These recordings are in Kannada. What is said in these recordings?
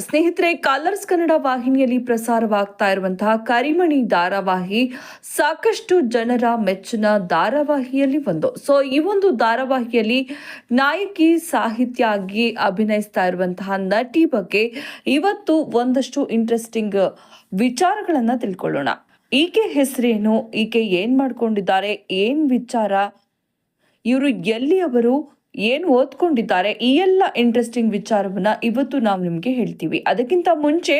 ಸ್ನೇಹಿತರೆ ಕಲರ್ಸ್ ಕನ್ನಡ ವಾಹಿನಿಯಲ್ಲಿ ಪ್ರಸಾರವಾಗ್ತಾ ಇರುವಂತಹ ಕರಿಮಣಿ ಧಾರಾವಾಹಿ ಸಾಕಷ್ಟು ಜನರ ಮೆಚ್ಚಿನ ಧಾರಾವಾಹಿಯಲ್ಲಿ ಒಂದು. ಸೊ ಈ ಒಂದು ಧಾರಾವಾಹಿಯಲ್ಲಿ ನಾಯಕಿ ಸಾಹಿತ್ಯ ಆಗಿ ಅಭಿನಯಿಸ್ತಾ ಇರುವಂತಹ ನಟಿ ಬಗ್ಗೆ ಇವತ್ತು ಒಂದಷ್ಟು ಇಂಟ್ರೆಸ್ಟಿಂಗ್ ವಿಚಾರಗಳನ್ನು ತಿಳ್ಕೊಳ್ಳೋಣ. ಈಕೆ ಹೆಸರೇನು? ಈಕೆ ಏನ್ ಮಾಡ್ಕೊಂಡಿದ್ದಾರೆ? ಏನ್ ವಿಚಾರ? ಇವರು ಎಲ್ಲಿ ಅವರು ಏನು ಓದ್ಕೊಂಡಿದ್ದಾರೆ ಈ ಎಲ್ಲ ಇಂಟ್ರೆಸ್ಟಿಂಗ್ ವಿಚಾರವನ್ನ ಇವತ್ತು ನಾವು ನಿಮಗೆ ಹೇಳ್ತೀವಿ. ಅದಕ್ಕಿಂತ ಮುಂಚೆ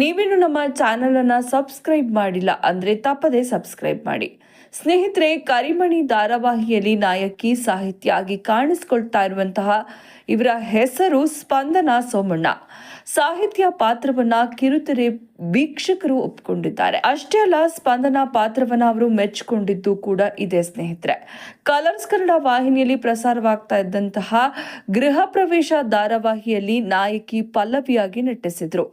ನೀವೇನು ನಮ್ಮ ಚಾನಲನ್ನು ಸಬ್ಸ್ಕ್ರೈಬ್ ಮಾಡಿಲ್ಲ ಅಂದರೆ ತಪ್ಪದೆ ಸಬ್ಸ್ಕ್ರೈಬ್ ಮಾಡಿ. ಸ್ನೇಹಿತರೆ, ಕರಿಮಣಿ ಧಾರಾವಾಹಿಯಲ್ಲಿ ನಾಯಕಿ ಸಾಹಿತ್ಯ ಆಗಿ ಕಾಣಿಸ್ಕೊಳ್ತಾ ಇರುವಂತಹ ಇವರ ಹೆಸರು ಸ್ಪಂದನ ಸೋಮಣ್ಣ. ಸಾಹಿತ್ಯ ಪಾತ್ರವನ್ನ ಕಿರುತೆರೆ ವೀಕ್ಷಕರು ಒಪ್ಪಿಕೊಂಡಿದ್ದಾರೆ ಅಷ್ಟೇ ಅಲ್ಲ, ಸ್ಪಂದನ ಪಾತ್ರವನ್ನ ಅವರು ಮೆಚ್ಚಿಕೊಂಡಿದ್ದು ಕೂಡ ಇದೆ, ಸ್ನೇಹಿತರೆ. ಕಲರ್ಸ್ ಕನ್ನಡ ವಾಹಿನಿಯಲ್ಲಿ ಪ್ರಸಾರವಾಗ್ತಾ ಇದ್ದಂತಹ ಗೃಹ ಪ್ರವೇಶ ಧಾರಾವಾಹಿಯಲ್ಲಿ ನಾಯಕಿ ಪಲ್ಲವಿಯಾಗಿ ನಟಿಸಿದ್ರು.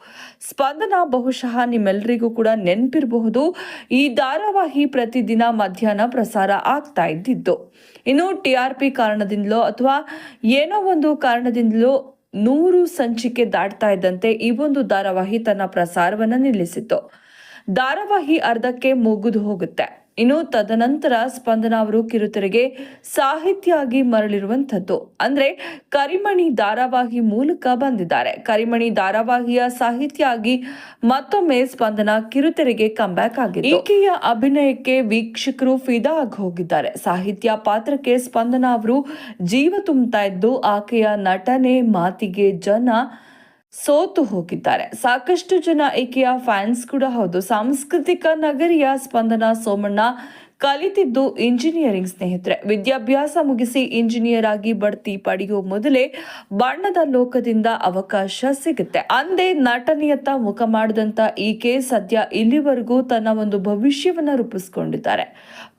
ಸ್ಪಂದನ ಬಹುಶಃ ನಿಮ್ಮೆಲ್ಲರಿಗೂ ಕೂಡ ನೆನಪಿರಬಹುದು. ಈ ಧಾರಾವಾಹಿ ಪ್ರತಿದಿನ ಮಧ್ಯಾಹ್ನ ಪ್ರಸಾರ ಆಗ್ತಾ ಇದ್ದಿದ್ದು. ಇನ್ನು ಟಿ ಆರ್ ಪಿ ಕಾರಣದಿಂದಲೋ ಅಥವಾ ಏನೋ ಒಂದು ಕಾರಣದಿಂದಲೋ ನೂರು ಸಂಚಿಕೆ ದಾಟ್ತಾ ಇದ್ದಂತೆ ಈ ಒಂದು ಧಾರಾವಾಹಿ ತನ್ನ ಪ್ರಸಾರವನ್ನ ನಿಲ್ಲಿಸಿತ್ತು. ಧಾರಾವಾಹಿ ಅರ್ಧಕ್ಕೆ ಮುಗಿದು ಹೋಗುತ್ತೆ. ಇನ್ನು ತದನಂತರ ಸ್ಪಂದನ ಅವರು ಕಿರುತೆರೆಗೆ ಸಾಹಿತ್ಯ ಆಗಿ ಮರಳಿರುವಂಥದ್ದು. ಅಂದ್ರೆ ಕರಿಮಣಿ ಧಾರಾವಾಹಿ ಮೂಲಕ ಬಂದಿದ್ದಾರೆ. ಕರಿಮಣಿ ಧಾರಾವಾಹಿಯ ಸಾಹಿತ್ಯ ಆಗಿ ಮತ್ತೊಮ್ಮೆ ಸ್ಪಂದನ ಕಿರುತೆರೆಗೆ ಕಂಬ್ಯಾಕ್ ಆಗಿದೆ ಈಕೆಯ ಅಭಿನಯಕ್ಕೆ ವೀಕ್ಷಕರು ಫಿದಾ ಆಗಿ ಹೋಗಿದ್ದಾರೆ. ಸಾಹಿತ್ಯ ಪಾತ್ರಕ್ಕೆ ಸ್ಪಂದನ ಅವರು ಜೀವ ತುಂಬುತ್ತಾ ಇದ್ದು, ಆಕೆಯ ನಟನೆ ಮಾತಿಗೆ ಜನ ಸೋತು ಹೋಗಿದ್ದಾರೆ. ಸಾಕಷ್ಟು ಜನ ಈಕೆಯ ಫ್ಯಾನ್ಸ್ ಕೂಡ ಹೌದು. ಸಾಂಸ್ಕೃತಿಕ ನಗರಿಯ ಸ್ಪಂದನ ಸೋಮಣ್ಣ ಕಲಿತಿದ್ದು ಇಂಜಿನಿಯರಿಂಗ್ ಸ್ನೇಹಿತರೆ. ವಿದ್ಯಾಭ್ಯಾಸ ಮುಗಿಸಿ ಇಂಜಿನಿಯರ್ ಆಗಿ ಬಡ್ತಿ ಪಡೆಯುವ ಮೊದಲೇ ಬಣ್ಣದ ಲೋಕದಿಂದ ಅವಕಾಶ ಸಿಗುತ್ತೆ. ಅಂದೇ ನಟನೆಯತ್ತ ಮುಖ ಮಾಡಿದಂತ ಈಕೆ ಸದ್ಯ ಇಲ್ಲಿವರೆಗೂ ತನ್ನ ಒಂದು ಭವಿಷ್ಯವನ್ನ ರೂಪಿಸಿಕೊಂಡಿದ್ದಾರೆ.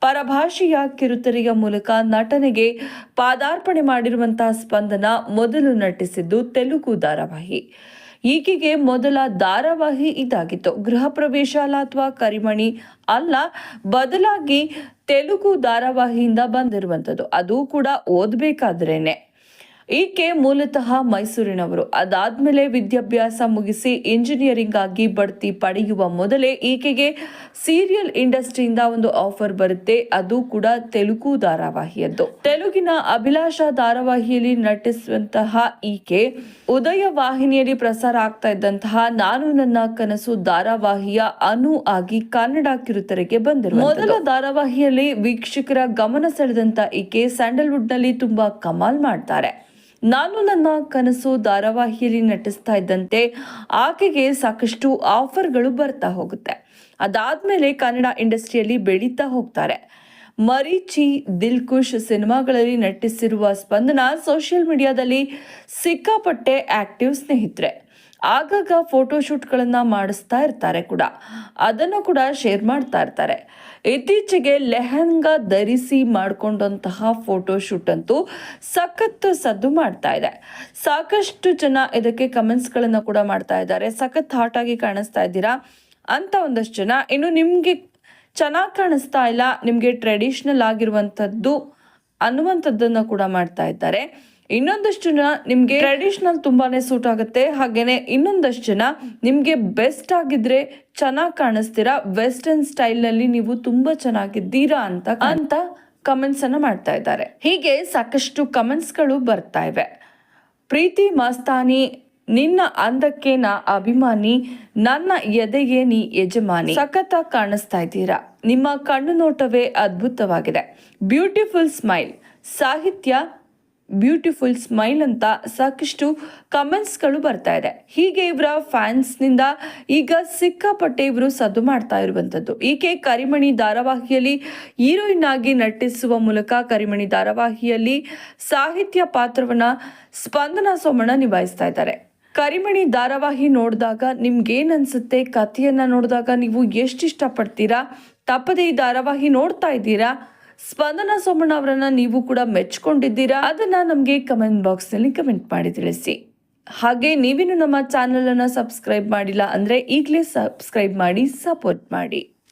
ಪರಭಾಷೆಯ ಕಿರುತೆರೆಯ ಮೂಲಕ ನಟನೆಗೆ ಪಾದಾರ್ಪಣೆ ಮಾಡಿರುವಂತಹ ಸ್ಪಂದನ ಮೊದಲು ನಟಿಸಿದ್ದು ತೆಲುಗು ಧಾರಾವಾಹಿ. ಈಕೆಗೆ ಮೊದಲ ಧಾರಾವಾಹಿ ಇದಾಗಿತ್ತು. ಗೃಹ ಪ್ರವೇಶ ಅಲ್ಲ ಅಥವಾ ಕರಿಮಣಿ ಅಲ್ಲ, ಬದಲಾಗಿ ತೆಲುಗು ಧಾರಾವಾಹಿಯಿಂದ ಬಂದಿರುವಂಥದ್ದು. ಅದು ಕೂಡ ಓದಬೇಕಾದ್ರೇನೆ. ಈಕೆ ಮೂಲತಃ ಮೈಸೂರಿನವರು. ಅದಾದ್ಮೇಲೆ ವಿದ್ಯಾಭ್ಯಾಸ ಮುಗಿಸಿ ಇಂಜಿನಿಯರಿಂಗ್ ಆಗಿ ಬಡ್ತಿ ಪಡೆಯುವ ಮೊದಲೇ ಈಕೆಗೆ ಸೀರಿಯಲ್ ಇಂಡಸ್ಟ್ರಿಯಿಂದ ಒಂದು ಆಫರ್ ಬರುತ್ತೆ. ಅದು ಕೂಡ ತೆಲುಗು ಧಾರಾವಾಹಿಯದ್ದು. ತೆಲುಗಿನ ಅಭಿಲಾಷ ಧಾರಾವಾಹಿಯಲ್ಲಿ ನಟಿಸುವಂತಹ ಈಕೆ ಉದಯ ವಾಹಿನಿಯಲ್ಲಿ ಪ್ರಸಾರ ಆಗ್ತಾ ಇದ್ದಂತಹ ನಾನು ನನ್ನ ಕನಸು ಧಾರಾವಾಹಿಯ ಅನು ಆಗಿ ಕನ್ನಡ ಕಿರುತೆರೆಗೆ ಬಂದಿರುವ ಮೊದಲ ಧಾರಾವಾಹಿಯಲ್ಲಿ ವೀಕ್ಷಕರ ಗಮನ ಸೆಳೆದಂತ ಈಕೆ ಸ್ಯಾಂಡಲ್ವುಡ್ನಲ್ಲಿ ತುಂಬಾ ಕಮಾಲ್ ಮಾಡ್ತಾರೆ. ನಾನು ನನ್ನ ಕನಸು ಧಾರಾವಾಹಿಯಲ್ಲಿ ನಟಿಸ್ತಾ ಇದ್ದಂತೆ ಆಕೆಗೆ ಸಾಕಷ್ಟು ಆಫರ್ಗಳು ಬರ್ತಾ ಹೋಗುತ್ತೆ. ಅದಾದ್ಮೇಲೆ ಕನ್ನಡ ಇಂಡಸ್ಟ್ರಿಯಲ್ಲಿ ಬೆಳೀತಾ ಹೋಗ್ತಾರೆ. ಮರೀಚಿ ದಿಲ್ ಖುಷ್ ಸಿನಿಮಾಗಳಲ್ಲಿ ನಟಿಸಿರುವ ಸ್ಪಂದನ ಸೋಷಿಯಲ್ ಮೀಡಿಯಾದಲ್ಲಿ ಸಿಕ್ಕಾಪಟ್ಟೆ ಆಕ್ಟಿವ್ ಸ್ನೇಹಿತರೆ. ಆಗಾಗ ಫೋಟೋಶೂಟ್ಗಳನ್ನು ಮಾಡಿಸ್ತಾ ಇರ್ತಾರೆ ಕೂಡ. ಅದನ್ನು ಕೂಡ ಶೇರ್ ಮಾಡ್ತಾ ಇರ್ತಾರೆ. ಇತ್ತೀಚೆಗೆ ಲೆಹಂಗಾ ಧರಿಸಿ ಮಾಡಿಕೊಂಡಂತಹ ಫೋಟೋಶೂಟ್ ಅಂತೂ ಸಖತ್ ಸದ್ದು ಮಾಡ್ತಾ ಇದೆ. ಸಾಕಷ್ಟು ಜನ ಇದಕ್ಕೆ ಕಮೆಂಟ್ಸ್ಗಳನ್ನು ಕೂಡ ಮಾಡ್ತಾ ಇದ್ದಾರೆ. ಸಖತ್ ಹಾಟ್ ಆಗಿ ಕಾಣಿಸ್ತಾ ಇದ್ದೀರಾ? ಅಂತ ಒಂದಷ್ಟು ಜನ. ಇನ್ನು ನಿಮಗೆ ಚೆನ್ನಾಗಿ ಕಾಣಿಸ್ತಾ ಇಲ್ಲ, ನಿಮಗೆ ಟ್ರೆಡಿಷ್ನಲ್ ಆಗಿರುವಂಥದ್ದು ಅನ್ನುವಂಥದ್ದನ್ನು ಕೂಡ ಮಾಡ್ತಾ ಇದ್ದಾರೆ. ಇನ್ನೊಂದಷ್ಟು ಜನ ನಿಮ್ಗೆ ಟ್ರೆಡಿಷನಲ್ ತುಂಬಾನೇ ಸೂಟ್ ಆಗುತ್ತೆ. ಹಾಗೇನೆ ಇನ್ನೊಂದಷ್ಟು ಜನ ನಿಮ್ಗೆ ಬೆಸ್ಟ್ ಆಗಿದ್ರೆ ಚೆನ್ನಾಗಿ ಕಾಣಿಸ್ತೀರಾ? ವೆಸ್ಟರ್ನ್ ಸ್ಟೈಲ್ನಲ್ಲಿ ನೀವು ತುಂಬಾ ಚೆನ್ನಾಗಿದ್ದೀರಾ ಅಂತ ಅಂತ ಕಮೆಂಟ್ಸ್ ಅನ್ನ ಮಾಡ್ತಾ ಇದ್ದಾರೆ. ಹೀಗೆ ಸಾಕಷ್ಟು ಕಮೆಂಟ್ಸ್ಗಳು ಬರ್ತಾ ಇವೆ. ಪ್ರೀತಿ ಮಸ್ತಾನಿ, ನಿನ್ನ ಅಂದಕ್ಕೆ ನಾ ಅಭಿಮಾನಿ, ನನ್ನ ಎದೆಗೆ ನೀ ಯಜಮಾನಿ. ಸಖತ ಕಾಣಿಸ್ತಾ ಇದ್ದೀರಾ? ನಿಮ್ಮ ಕಣ್ಣು ನೋಟವೇ ಅದ್ಭುತವಾಗಿದೆ. ಬ್ಯೂಟಿಫುಲ್ ಸ್ಮೈಲ್ ಸಾಹಿತ್ಯ ಬ್ಯೂಟಿಫುಲ್ ಸ್ಮೈಲ್ ಅಂತ ಸಾಕಷ್ಟು ಕಮೆಂಟ್ಸ್ಗಳು ಬರ್ತಾ ಇದೆ. ಹೀಗೆ ಇವರ ಫ್ಯಾನ್ಸ್ನಿಂದ ಈಗ ಸಿಕ್ಕಾಪಟ್ಟೆ ಇವರು ಸದ್ದು ಮಾಡ್ತಾ ಇರುವಂಥದ್ದು. ಈಕೆ ಕರಿಮಣಿ ಧಾರಾವಾಹಿಯಲ್ಲಿ ಹೀರೋಯಿನ್ ಆಗಿ ನಟಿಸುವ ಮೂಲಕ ಕರಿಮಣಿ ಧಾರಾವಾಹಿಯಲ್ಲಿ ಸಾಹಿತ್ಯ ಪಾತ್ರವನ್ನ ಸ್ಪಂದನ ಸೋಮಣ್ಣ ನಿಭಾಯಿಸ್ತಾ ಇದ್ದಾರೆ. ಕರಿಮಣಿ ಧಾರಾವಾಹಿ ನೋಡಿದಾಗ ನಿಮ್ಗೇನು ಅನ್ಸುತ್ತೆ ಕಥೆಯನ್ನು ನೋಡಿದಾಗ ನೀವು ಎಷ್ಟು ಇಷ್ಟಪಡ್ತೀರಾ? ತಪ್ಪದೆ ಈ ಧಾರಾವಾಹಿ ನೋಡ್ತಾ ಇದ್ದೀರಾ? ಸ್ಪಂದನ ಸೋಮಣ್ಣ ಅವರನ್ನ ನೀವು ಕೂಡ ಮೆಚ್ಕೊಂಡಿದ್ದೀರಾ? ಅದನ್ನ ನಮಗೆ ಕಮೆಂಟ್ ಬಾಕ್ಸ್ನಲ್ಲಿ ಕಮೆಂಟ್ ಮಾಡಿ ತಿಳಿಸಿ. ಹಾಗೆ ನೀವೇನು ನಮ್ಮ ಚಾನೆಲ್ ಅನ್ನ ಸಬ್ಸ್ಕ್ರೈಬ್ ಮಾಡಿಲ್ಲ ಅಂದ್ರೆ ಈಗಲೇ ಸಬ್ಸ್ಕ್ರೈಬ್ ಮಾಡಿ ಸಪೋರ್ಟ್ ಮಾಡಿ.